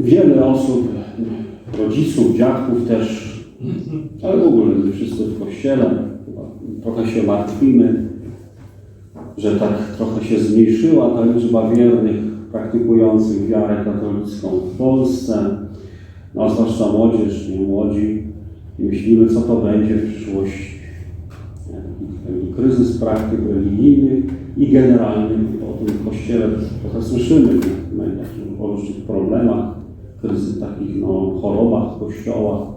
Wiele osób, rodziców, dziadków też, ale w ogóle wszyscy w kościele, trochę się martwimy, że tak trochę się zmniejszyła ta liczba wiernych praktykujących wiarę katolicką w Polsce, no zwłaszcza młodzież, nie młodzi, i myślimy, co to będzie w przyszłości. Kryzys praktyk religijnych i generalnie o tym Kościele trochę słyszymy, o różnych problemach, takich no, chorobach Kościoła.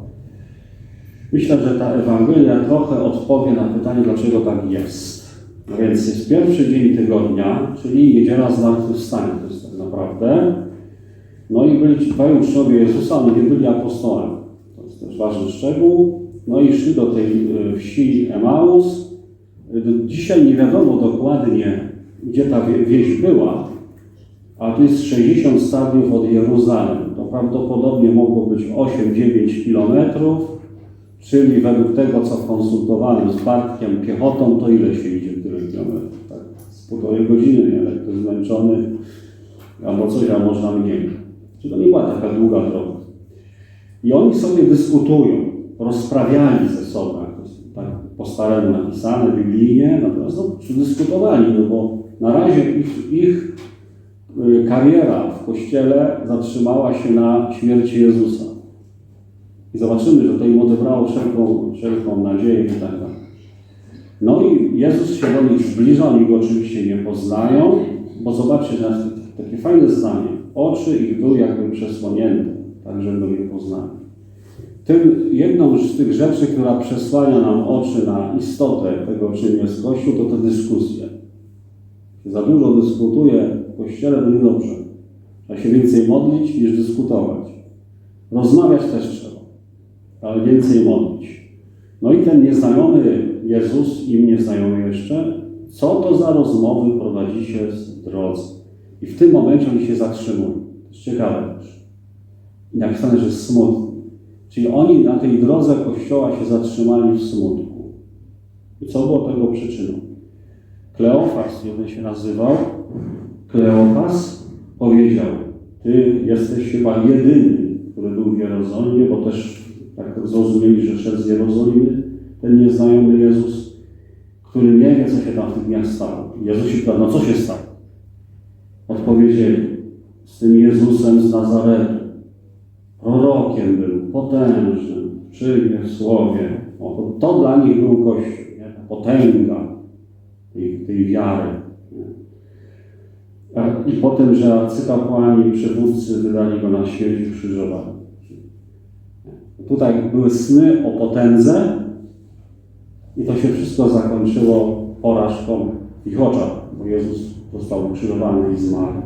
Myślę, że ta Ewangelia trochę odpowie na pytanie, dlaczego tak jest. No więc jest pierwszy dzień tygodnia, czyli niedziela zmartwychwstania, to jest tak naprawdę. No i byli dwaj uczniowie Jezusa, ale nie byli apostołami. To jest też ważny szczegół. No i szli do tej e, wsi Emaus. E, Dzisiaj nie wiadomo dokładnie, gdzie ta wie- wieś była, a to jest 60 stadiów od Jeruzalem. To prawdopodobnie mogło być 8-9 kilometrów, czyli według tego, co konsultowałem z Bartkiem piechotą, to ile się idzie tyle kilometrów? Tak? Z półtorej godziny, nie? Jak ktoś zmęczony, albo coś, a można mniej. Czyli to nie była taka długa droga. I oni sobie dyskutują, rozprawiali ze sobą, to tak po staremu napisane biblijnie, natomiast no, dyskutowali, no bo na razie ich, ich kariera w Kościele zatrzymała się na śmierci Jezusa. I zobaczymy, że to im odebrało wszelką, wszelką nadzieję i tak dalej. No i Jezus się do nich zbliża, oni go oczywiście nie poznają, bo zobaczcie, że takie fajne zdanie. Oczy ich były jakby przesłonięte, tak żeby go nie poznali. Tym, jedną z tych rzeczy, która przesłania nam oczy na istotę tego, czym jest Kościół, to te dyskusje. Za dużo dyskutuje w Kościele, to niedobrze. Trzeba się więcej modlić niż dyskutować. Rozmawiać też trzeba, ale więcej modlić. No i ten nieznajomy Jezus, im nieznajomy jeszcze, co to za rozmowy prowadzicie z drodze? I w tym momencie oni się zatrzymują. To jest ciekawe też. I napisane, że smutni. Czyli oni na tej drodze Kościoła się zatrzymali w smutku. I co było tego przyczyną? Kleofas, jeden się nazywał, Kleofas powiedział, ty jesteś chyba jedyny, który był w Jerozolimie, bo też tak zrozumieli, że szedł z Jerozolimy ten nieznajomy Jezus, który nie wie, co się tam w tych dniach stało. Jezus się pyta, no co się stało? Odpowiedzieli, z tym Jezusem z Nazaretu. Prorokiem był, potężnym, czynny w słowie. O, to, dla nich był Kościół, nie? Potęga tej, tej wiary. Nie? I potem, że arcykapłani, przywódcy wydali go na śmierć ukrzyżowany. Tutaj były sny o potędze i to się wszystko zakończyło porażką w ich oczach, bo Jezus został ukrzyżowany i zmarł.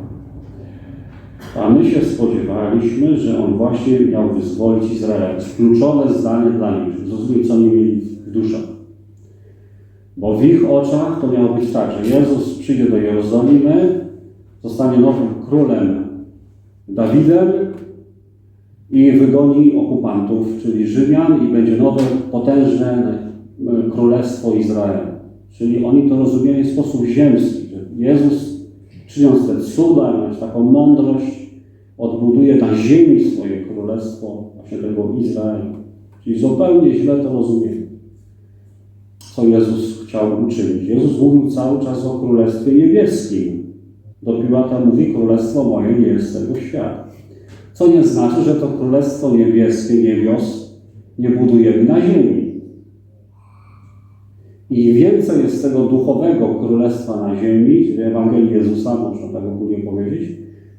A my się spodziewaliśmy, że On właśnie miał wyzwolić Izrael. Kluczowe zdanie dla nich. Zrozumieć, co oni mieli w duszach. Bo w ich oczach to miało być tak, że Jezus przyjdzie do Jerozolimy, zostanie nowym królem Dawidem i wygoni okupantów, czyli Rzymian i będzie nowe, potężne e, królestwo Izraela. Czyli oni to rozumieli w sposób ziemski, że Jezus czyniąc te cuda, mając taką mądrość, odbuduje na ziemi swoje królestwo, właśnie tego Izraela. Czyli zupełnie źle to rozumieli, co Jezus chciał uczynić. Jezus mówił cały czas o Królestwie Niebieskim. Do Piłata mówi, Królestwo moje nie jest tego świata. Co nie znaczy, że to Królestwo Niebieskie, niebios, nie budujemy na ziemi. I więcej jest tego duchowego królestwa na ziemi, czyli Ewangelii Jezusa, można tak ogólnie powiedzieć,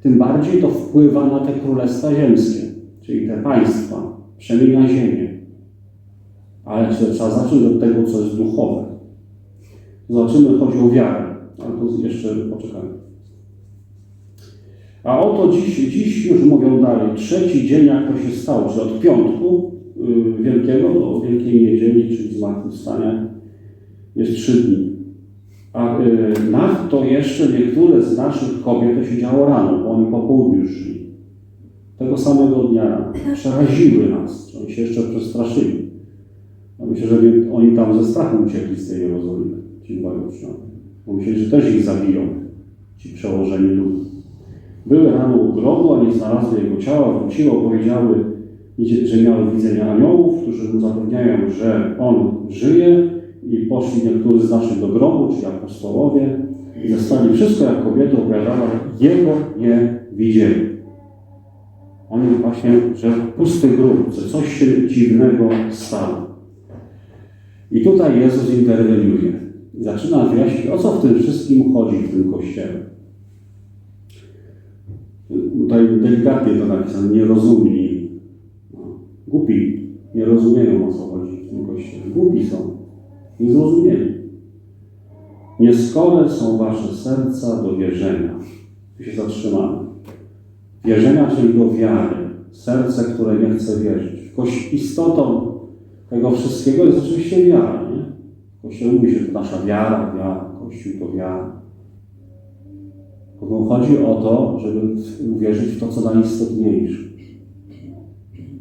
tym bardziej to wpływa na te królestwa ziemskie, czyli te państwa, przemienia ziemię. Ale trzeba zacząć od tego, co jest duchowe. Zobaczymy, chodzi o wiarę, ale to jeszcze poczekamy. A oto dziś, dziś już mówią dalej, trzeci dzień, jak to się stało, że od piątku y, wielkiego do Wielkiej Niedzieli, czyli zmartwychwstania, jest trzy dni. A y, nadto jeszcze niektóre z naszych kobiet to się działo rano, bo oni po południu już szli. Tego samego dnia. Przeraziły nas. Oni się jeszcze przestraszyli. Myślę, że oni tam ze strachu uciekli z tej Jerozolimy, ci dwaj uczniowie. Bo myśleli, że też ich zabiją, ci przełożeni ludu. Były rano u grobu, a nie znalazły jego ciała, wróciły, opowiedziały, że miały widzenia aniołów, którzy mu zapewniają, że on żyje i poszli niektórzy z naszych do grobu, czyli apostołowie, i zastali wszystko, jak kobieta opowiadała, jego nie widzieli. Oni właśnie, że pusty grób, że coś się dziwnego stało. I tutaj Jezus interweniuje i zaczyna wyjaśnić, o co w tym wszystkim chodzi w tym kościele. Tutaj delikatnie to napisane, nierozumni, no, głupi, nie rozumieją o co chodzi w tym kościele. Głupi są, niezrozumieni. Nieskore są wasze serca do wierzenia. Tu się zatrzymamy. Wierzenia, czyli do wiary. Serce, które nie chce wierzyć. Istotą tego wszystkiego jest oczywiście wiara. Nie? W Kościele mówi się, że to nasza wiara, wiara, Kościół to wiara. Tylko chodzi o to, żeby uwierzyć w to, co najistotniejsze.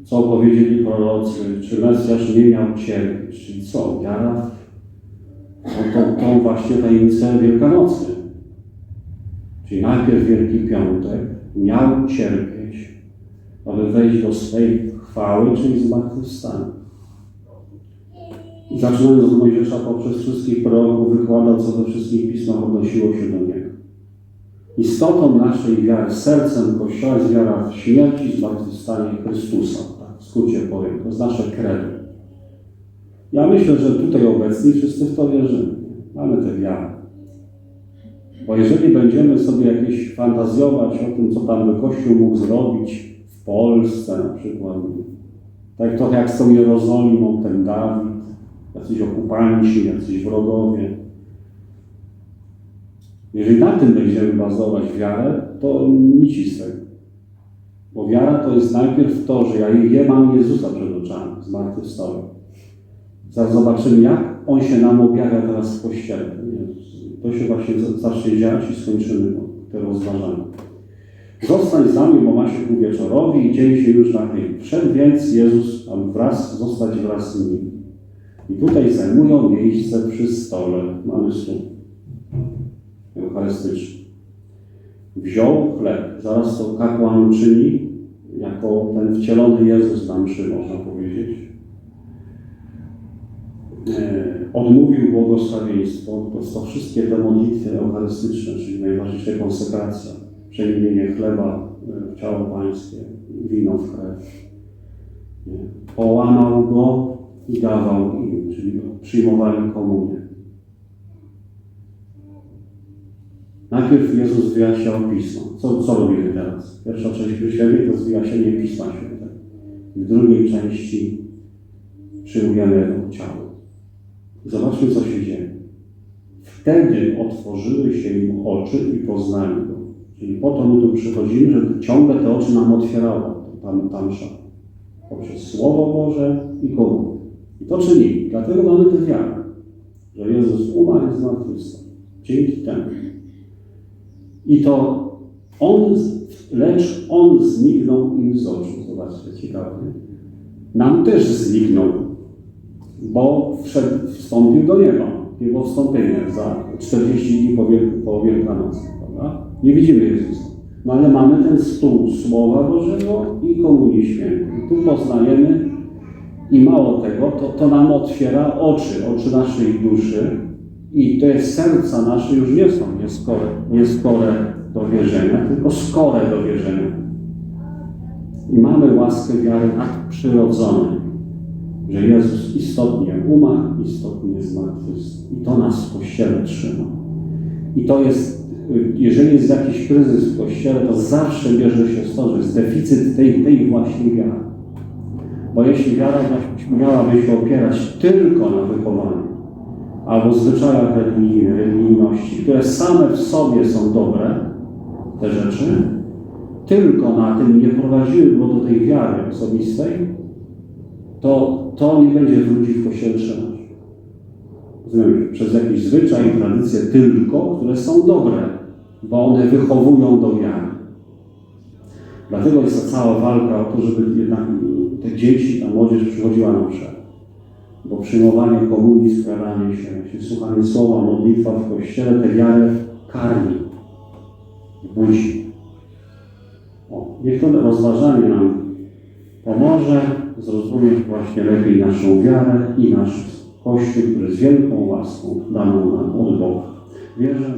Co powiedzieli prorocy, czy Mesjasz nie miał cierpieć, czyli co? Wiara w tą, tą właśnie tajemnicę Wielkanocy. Czyli najpierw Wielki Piątek miał cierpieć, aby wejść do swej chwały, czyli zmartwychwstania. Zaczynając od Mojżesza poprzez wszystkich proroków wykładał, co we wszystkich pismach odnosiło się do Niego. Istotą naszej wiary, sercem Kościoła jest wiara w śmierć i zmartwychwstanie Chrystusa. Tak, w skrócie powiem, to jest nasze credo. Ja myślę, że tutaj obecni wszyscy w to wierzymy. Mamy tę wiarę. Bo jeżeli będziemy sobie jakieś fantazjować o tym, co tam by Kościół mógł zrobić w Polsce na przykład, tak trochę jak z tą Jerozolimą, ten Dawid, jacyś okupanci, jacyś wrogowie. Jeżeli na tym będziemy bazować wiarę, to nic z tego. Bo wiara to jest najpierw to, że ja je mam Jezusa przed oczami, zmartwychwstałego. Zaraz zobaczymy, jak On się nam objawia teraz w Kościele. To się właśnie zacznie dziać i skończymy te rozważania. Zostań z nami, bo ma się ku wieczorowi i dzień się już nachyli. Wszedł więc Jezus, aby wraz zostać wraz z nim. I tutaj zajmują miejsce przy stole. Mamy stół eucharystyczny. Wziął chleb, zaraz to kapłan czyni, jako ten wcielony Jezus na mszy, można powiedzieć. E, Odmówił błogosławieństwo, to są wszystkie te modlitwy eucharystyczne, czyli najważniejsza konsekracja, przemienienie chleba w ciało pańskie, wino w krew. Połamał go i dawał im, czyli przyjmowali komunię. Najpierw Jezus wyjaśniał Pismo. Co, co robimy teraz? Pierwsza część Świętej to jest wyjaśnienie Pisma Świętego. W drugiej części przyjmujemy ciało. Zobaczmy, co się dzieje. Wtedy otworzyły się im oczy i poznali Go. Czyli po to my tu przychodzimy, żeby ciągle te oczy nam otwierało, tam, tamsza. Poprzez Słowo Boże i komu. I to czyni. Dlatego mamy tę wiarę, że Jezus umarł i zmartwychwstał. Dzięki temu. I to On, lecz On zniknął im z oczu. Zobaczcie, ciekawe. Nam też zniknął, bo wszedł, wstąpił do nieba. Jego wstąpienie za 40 dni po, wielk, po Wielkanocy. Prawda? Nie widzimy Jezusa. No ale mamy ten stół Słowa Bożego i Komunii Świętej. Tu poznajemy i mało tego, to, to nam otwiera oczy, oczy naszej duszy, i te serca nasze już nie są nieskore, nieskore do wierzenia, tylko skore do wierzenia. I mamy łaskę wiary nadprzyrodzonej, że Jezus istotnie umarł, istotnie zmartwychwstał. I to nas w Kościele trzyma. I to jest, jeżeli jest jakiś kryzys w Kościele, to zawsze bierze się z to, że jest deficyt tej, tej właśnie wiary. Bo jeśli wiara miałaby się opierać tylko na wychowaniu, albo zwyczajach religijnych, religijności, które same w sobie są dobre, te rzeczy, tylko na tym nie prowadziły go do tej wiary osobistej, to to nie będzie ludzi w Kościele przez jakiś zwyczaj i tradycje tylko, które są dobre, bo one wychowują do wiary. Dlatego jest ta cała walka o to, żeby jednak te dzieci, ta młodzież przychodziła na mszę bo przyjmowanie komunii, składanie się, czyli słuchanie słowa, modlitwa w Kościele tę wiarę karmi, budzi. niech to rozważanie nam pomoże zrozumieć właśnie lepiej naszą wiarę i nasz Kościół, który z wielką łaską daną nam od Boga. Wierzę,